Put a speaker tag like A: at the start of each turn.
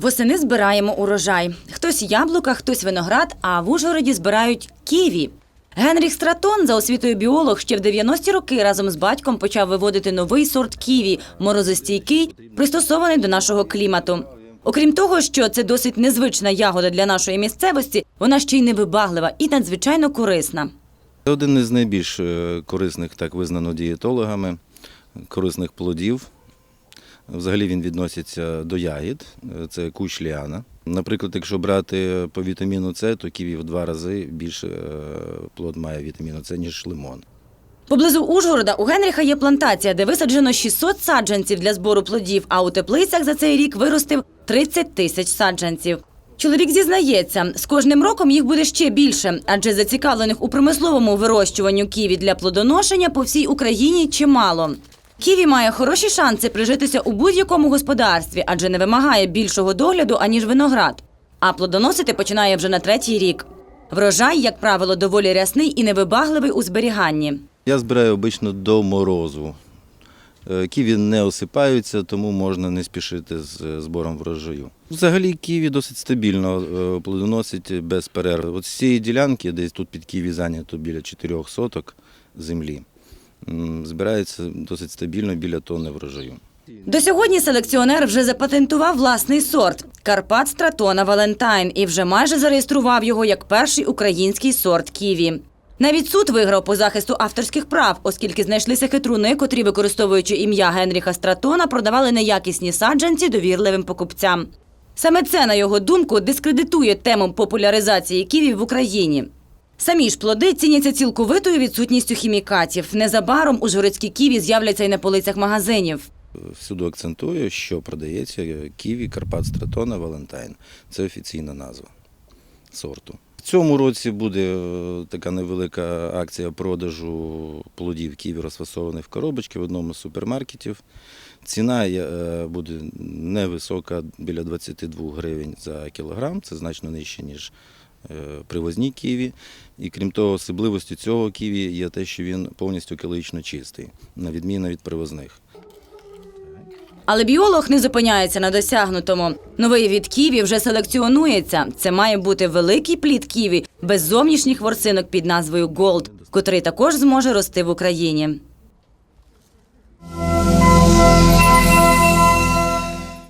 A: Восени збираємо урожай. Хтось яблука, хтось виноград, а в Ужгороді збирають ківі. Генріх Стратон, за освітою біолог, ще в 90-ті роки разом з батьком почав виводити новий сорт ківі, морозостійкий, пристосований до нашого клімату. Окрім того, що це досить незвична ягода для нашої місцевості, вона ще й невибаглива і надзвичайно корисна.
B: Це один із найбільш е, корисних, так визнано дієтологами, корисних плодів. Взагалі він відноситься до ягід, це кущ ліана. Наприклад, якщо брати по вітаміну С, то ківі в два рази більше е, плод має вітаміну С, ніж лимон.
A: Поблизу Ужгорода у Генріха є плантація, де висаджено 600 саджанців для збору плодів, а у теплицях за цей рік виростив 30 тисяч саджанців. Чоловік зізнається, з кожним роком їх буде ще більше, адже зацікавлених у промисловому вирощуванню ківі для плодоношення по всій Україні чимало. Ківі має хороші шанси прижитися у будь-якому господарстві, адже не вимагає більшого догляду, аніж виноград. А плодоносити починає вже на третій рік. Врожай, як правило, доволі рясний і невибагливий у зберіганні.
B: Я збираю обично до морозу. Е, Ківі не осипаються, тому можна не спішити з е, збором врожаю. Взагалі ківі досить стабільно е, плодоносить без перерв. От з цієї ділянки, десь тут під ківі зайнято біля 4 соток землі, збирається досить стабільно біля тонни врожаю.
A: До сьогодні селекціонер вже запатентував власний сорт Карпат Стратона Валентайн і вже майже зареєстрував його як перший український сорт ківі. Навіть суд виграв по захисту авторських прав, оскільки знайшлися хитруни, котрі, використовуючи ім'я Генріха Стратона, продавали неякісні саджанці довірливим покупцям. Саме це, на його думку, дискредитує тему популяризації ківі в Україні. Самі ж плоди ціняться цілковитою відсутністю хімікатів. Незабаром ужгородські ківі з'являться й на полицях магазинів.
B: Всюди акцентую, що продається ківі Карпат Стратона Валентайн. Це офіційна назва сорту. В цьому році буде е, така невелика акція продажу плодів ківі, розфасованих в коробочки в одному з супермаркетів. Ціна е, буде невисока, біля 22 гривень за кілограм. Це значно нижче, ніж е, привозні ківі. І крім того, особливістю цього ківі є те, що він повністю екологічно чистий, на відміну від привозних.
A: Але біолог не зупиняється на досягнутому. Новий від ківі вже селекціонується. Це має бути великий плід ківі без зовнішніх ворсинок під назвою Голд, котрий також зможе рости в Україні.